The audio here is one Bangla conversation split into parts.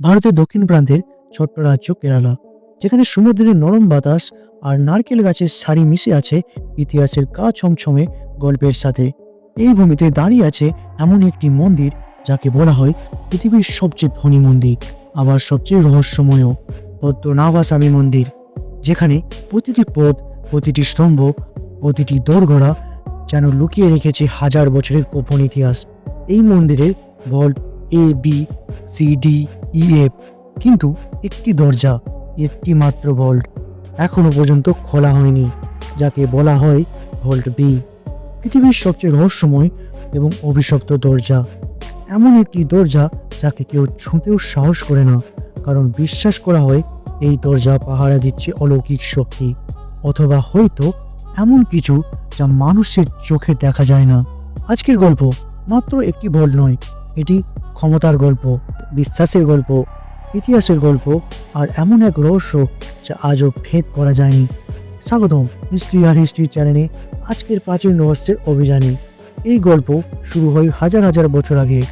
ভারতের দক্ষিণ প্রান্তের ছোট্ট রাজ্য কেরালা, যেখানে সমুদ্রের নরম বাতাস আর নারকেল গাছের সারি মিশে আছে ইতিহাসের কা ছমছমে গল্পের সাথে। এই ভূমিতে দাঁড়িয়ে আছে এমন একটি মন্দির যাকে বলা হয় পৃথিবীর সবচেয়ে ধনী মন্দির, আবার সবচেয়ে রহস্যময় পদ্ম পদ্মনাভাস্বামী মন্দির, যেখানে প্রতিটি পদ প্রতিটি স্তম্ভ, প্রতিটি দোরগড়া যেন লুকিয়ে রেখেছে হাজার বছরের গোপন ইতিহাস। এই মন্দিরের vault A B C D E F কিন্তু একটি দরজা, একটি মাত্র ভল্ট এখনও পর্যন্ত খোলা হয়নি, যাকে বলা হয় ভল্ট বি পৃথিবীর সবচেয়ে রহস্যময় এবং অভিশপ্ত দরজা। এমন একটি দরজা যাকে কেউ ছুঁতেও সাহস করে না, কারণ বিশ্বাস করা হয় এই দরজা পাহারা দিচ্ছে অলৌকিক শক্তি, অথবা হয়তো এমন কিছু যা মানুষের চোখে দেখা যায় না। আজকের গল্প মাত্র একটি ভল্ট নয়, এটি ক্ষমতার গল্প, বিশ্বাসের গল্প, ইতিহাসের গল্প আর এমন এক রহস্য যা আজও ভেদ করা যায়নি। স্বাগতম হিস্ট্রি আর হিস্ট্রি চ্যানেলে আজকের প্রাচীন রহস্যের অভিযানে। এই গল্প শুরু হয় হাজার হাজার বছর আগে।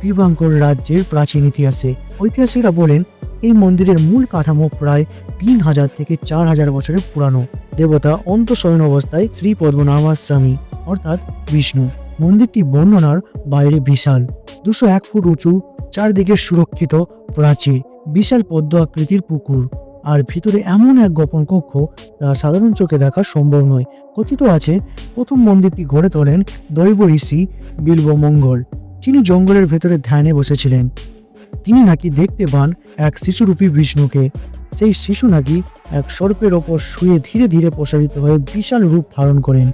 ত্রিবাঙ্কর রাজ্যের প্রাচীন ইতিহাসে। ঐতিহাসিকরা বলেন, এই মন্দিরের মূল কাঠামো প্রায় তিন হাজার থেকে চার হাজার বছরের পুরানো। দেবতা অন্তঃশয়ন অবস্থায় শ্রী পদ্মনাভাস্বামী অর্থাৎ বিষ্ণু। মন্দিরটি বর্ণনার বাইরে বিশাল। দুশো এক ফুট উঁচু, চারদিকে সুরক্ষিত প্রাচীর বিশাল পদ্ম আকৃতির পুকুর। আর ভিতরে এমন এক গোপন কক্ষ, যা সাধারণ চোখে দেখা সম্ভব নয়। কথিত আছে, প্রথম মন্দিরটি গড়ে তোলেন দৈব ঋষি বিল্বমঙ্গল। যিনি জঙ্গলের ভেতরে ধ্যানে বসেছিলেন। তিনি নাকি দেখতে পান এক শিশুরূপী বিষ্ণুকে। সেই শিশু নাকি এক সর্পের ওপর শুয়ে ধীরে ধীরে প্রসারিত হয়ে বিশাল রূপ ধারণ করেন।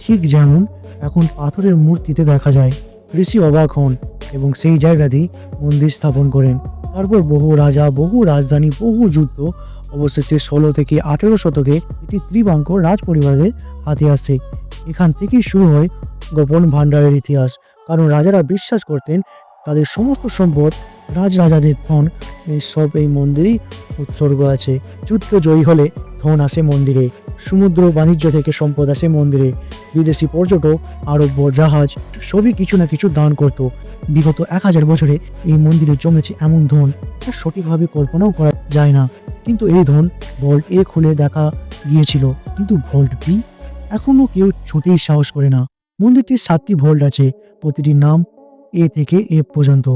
ঠিক যেমন এখন পাথরের মূর্তিতে দেখা যায়। ঋষি অবাক হন এবং সেই জায়গাতেই মন্দির স্থাপন করেন। তারপর বহু রাজা, বহু রাজধানী, বহু যুদ্ধ, অবশেষে ষোলো থেকে আঠেরো শতকে এটি ত্রিবাঙ্ক রাজ পরিবারের হাতে আসে। এখান থেকেই শুরু হয় গোপন ভাণ্ডারের ইতিহাস। কারণ রাজারা বিশ্বাস করতেন তাদের সমস্ত সম্পদ রাজরাজাদের ধন, এই সব এই মন্দিরেই উৎসর্গ আছে। যুদ্ধ জয়ী হলে ধন আসে মন্দিরে। সমুদ্র বাণিজ্য থেকে সম্পদ আসে মন্দিরে। বিদেশি পর্যটক আরব জাহাজ, সবই কিছু না কিছু দান করত। বিগত এক হাজার বছরে এই মন্দিরে জমেছে এমন ধন, যা সঠিকভাবে কল্পনাও করা যায় না। কিন্তু এই ধন ভল্ট এ খুলে দেখা গিয়েছিল। কিন্তু ভল্ট বি এখনও কেউ ছুটেই সাহস করে না। মন্দিরটির সাতটি ভল্ট আছে, প্রতিটির নাম এ থেকে এফ পর্যন্ত,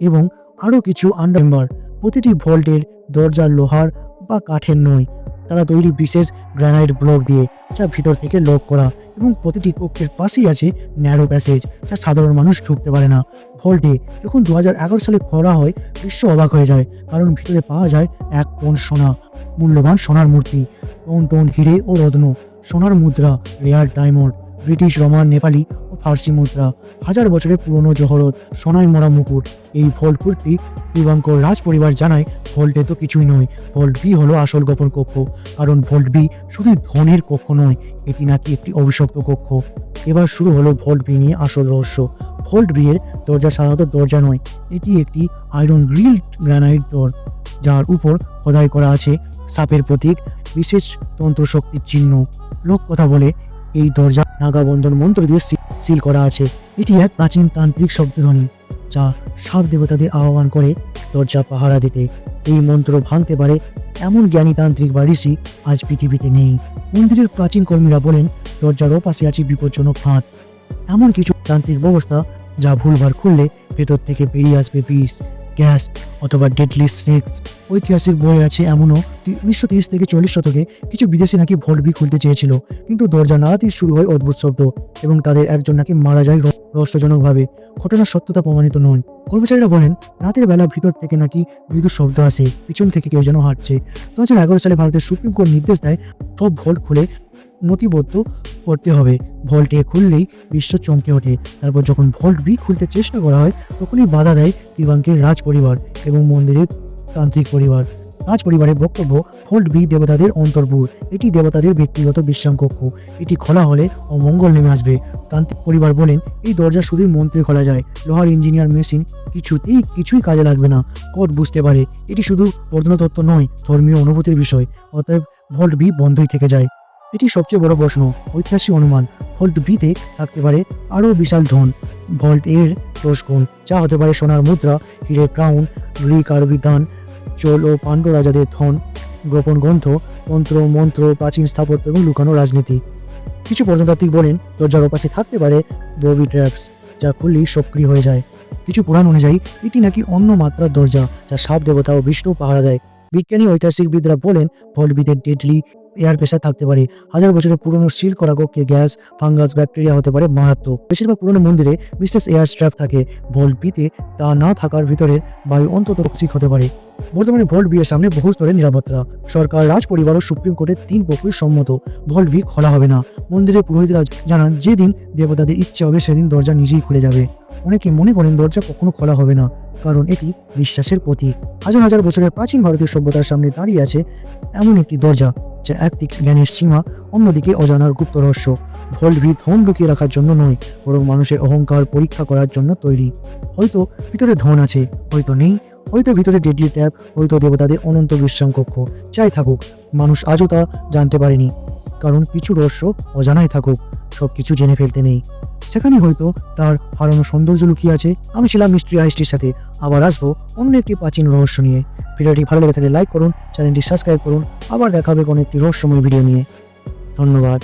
এবং আরও কিছু আন্ডারম্বার প্রতিটি ভল্টের দরজা, লোহার বা কাঠের নয়। তারা তৈরি বিশেষ গ্রানাইট ব্লক দিয়ে, যা ভিতর থেকে লক করা এবং প্রতিটি কক্ষের পাশেই আছে ন্যারো প্যাসেজ যা সাধারণ মানুষ ঢুকতে পারে না। ভল্টে যখন দু হাজার এগারো সালে খরা হয়, বিশ্ব অবাক হয়ে যায়, কারণ ভিতরে পাওয়া যায় এক টন সোনা, মূল্যবান সোনার মূর্তি। টন টন হিরে ও রত্ন, সোনার মুদ্রা, rare diamond, British, Roman, Nepali Farsi মুদ্রা, হাজার বছরের পুরনো জহরত সোনায় মরা মুকুট। এই ভল্টপুরটি দিবাঙ্কর রাজ পরিবার জানায় ভল্টে তো কিছুই নয় ভল্ট বি হলো আসল গোপন কক্ষ, কারণ ভল্ট বি শুধু ধনের কক্ষ নয়, এটি নাকি একটি অভিশপ্ত কক্ষ। এবার শুরু হলো ভল্ট বি নিয়ে আসল রহস্য। ভল্ট এর দরজা সাধারণত দরজা নয়, এটি একটি আয়রন গ্রিল গ্রানাইট ডোর যার উপর খোদাই করা আছে সাপের প্রতীক, বিশেষ তন্ত্রশক্তির চিহ্ন। লোক কথা বলে, এই দরজা নাগাবন্ধন মন্ত্র দিয়ে সিল করা আছে। এটি এক প্রাচীন তান্ত্রিক শব্দধ্বনি, যা সাপ দেবতাদের আহ্বান করে দরজা পাহারা দিতে। এই মন্ত্র ভাঙতে পারে এমন জ্ঞানী তান্ত্রিক বা ঋষি আজ পৃথিবীতে নেই। মন্দিরের প্রাচীন কর্মীরা বলেন, দরজার ওপাশে আছে বিপজ্জনক ফাঁদ। এমন কিছু তান্ত্রিক ব্যবস্থা যা ভুলভার খুললে ভেতর থেকে বেরিয়ে আসবে বিষ গ্যাস অথবা ডেডলি স্নেক্স ঐতিহাসিক বই আছে এমনও। উনিশশো তিরিশ থেকে চল্লিশ শতকে কিছু বিদেশি নাকি ভল্ট বি খুলতে চেয়েছিল, কিন্তু দরজা নাড়াতেই শুরু হয় অদ্ভুত শব্দ এবং তাদের একজন নাকি মারা যায় রহ- রহস্যজনকভাবে। ঘটনার সত্যতা প্রমাণিত নয়। কর্মচারীরা বলেন, রাতের বেলা ভিতর থেকে নাকি মৃদু শব্দ আসে, পিছন থেকে কেউ যেন হাঁটছে। দু হাজার এগারো সালে ভারতের সুপ্রিম কোর্ট নির্দেশ দেয়, সব ভল্ট খুলে নথিবদ্ধ করতে হবে। ভল্ট এ খুললেই বিশ্ব চমকে ওঠে। তারপর যখন ভল্ট বি খুলতে চেষ্টা করা হয়, তখনই বাধা দেয় ত্রিবাঙ্কের রাজ পরিবার এবং মন্দিরের তান্ত্রিক পরিবার। রাজ পরিবারের বক্তব্য, ভল্ট বি দেবতাদের অন্তর্ভুর এটি দেবতাদের ব্যক্তিগত বিশ্রাম কক্ষ এটি খোলা হলে অমঙ্গল নেমে আসবে। তান্ত্রিক পরিবার বলেন, এই দরজা শুধুই মন্ত্রে খোলা যায়। লোহার ইঞ্জিনিয়ার মেশিন কিছুতেই কিছুই কাজে লাগবে না। কোর্ট বুঝতে পারে। এটি শুধু প্রত্নতত্ত্ব নয়, ধর্মীয় অনুভূতির বিষয়। অতএব ভল্ট বি বন্ধই থেকে যায়। এটি সবচেয়ে বড় প্রশ্ন। ঐতিহাসিক অনুমান, ভল্ট বিতে থাকতে পারে আরও বিশাল ধন। ভল্ট এর দশ গুণ, যা হতে পারে সোনার মুদ্রা, হিরে ক্রাউন, গ্রিক আর বিধান চোল ও পাণ্ড রাজাদের ধন, গোপন গ্রন্থ তন্ত্র মন্ত্র, প্রাচীন স্থাপত্য এবং লুকানো রাজনীতি। কিছু প্রত্নতাত্ত্বিক বলেন, দরজার ওপাশে থাকতে পারে ববি ট্র্যাপস, যা খুললেই সক্রিয় হয়ে যায়। কিছু পুরাণ অনুযায়ী, এটি নাকি অন্য মাত্রার দরজা, যা সাপ দেবতা ও বিষ্ণু পাহারা দেয়। বিজ্ঞানী ঐতিহাসিকবিদরা বলেন ভলবিদের ডেডলি এয়ার প্রেশার থাকতে পারে। হাজার বছরের পুরনো সিল করা কক্ষে গ্যাস, ফাঙ্গাস, ব্যাকটেরিয়া হতে পারে মারাত্মক। বেশিরভাগ পুরনো মন্দিরে বিশেষ এয়ার স্ট্র্যাপ থাকে। ভল্ট বিতে তা না থাকার ভিতরে বায়ু অন্তত টক্সিক হতে পারে। বর্তমানে ভল্ট বিয়ের সামনে বহু স্তরের নিরাপত্তা। সরকার, রাজ পরিবার ও সুপ্রিম কোর্টের তিন পক্ষই সম্মত। ভল্ট বি খোলা হবে না। মন্দিরের পুরোহিতরা জানান, যেদিন দেবতাদের ইচ্ছে হবে, সেদিন দরজা নিজেই খুলে যাবে। অনেকে মনে করেন দরজা কখনো খোলা হবে না, কারণ এটি বিশ্বাসের প্রতীক। হাজার হাজার বছরের প্রাচীন ভারতীয় সভ্যতার সামনে দাঁড়িয়ে আছে এমন একটি দরজা। যা একদিক জ্ঞানের সীমা, অন্যদিকে অজানার গুপ্ত রহস্য। ভোল হৃদ ধন লুকিয়ে রাখার জন্য নয়, বরং মানুষের অহংকার পরীক্ষা করার জন্য তৈরি। হয়তো ভিতরে ধন আছে, হয়তো নেই, হয়তো ভিতরে ডেডলি ট্যাপ হয়তো দেবতাদের অনন্ত বিশ্রাম কক্ষ। চাই থাকুক, মানুষ আজও তা জানতে পারেনি। কারণ কিছু রহস্য অজানাই থাকুক সব কিছু জেনে ফেলতে নেই। সেখানে হয়তো তার হারানো সৌন্দর্য লুকিয়ে আছে। আমি ছিলাম মিস্ট্রি আইসটির সাথে। আবার আসব অন্য একটি প্রাচীন রহস্য নিয়ে। ভিডিওটি ভালো লেগে থাকলে লাইক করুন, চ্যানেলটি সাবস্ক্রাইব করুন। আবার দেখা হবে কোনো একটি রহস্যময় ভিডিও নিয়ে। ধন্যবাদ।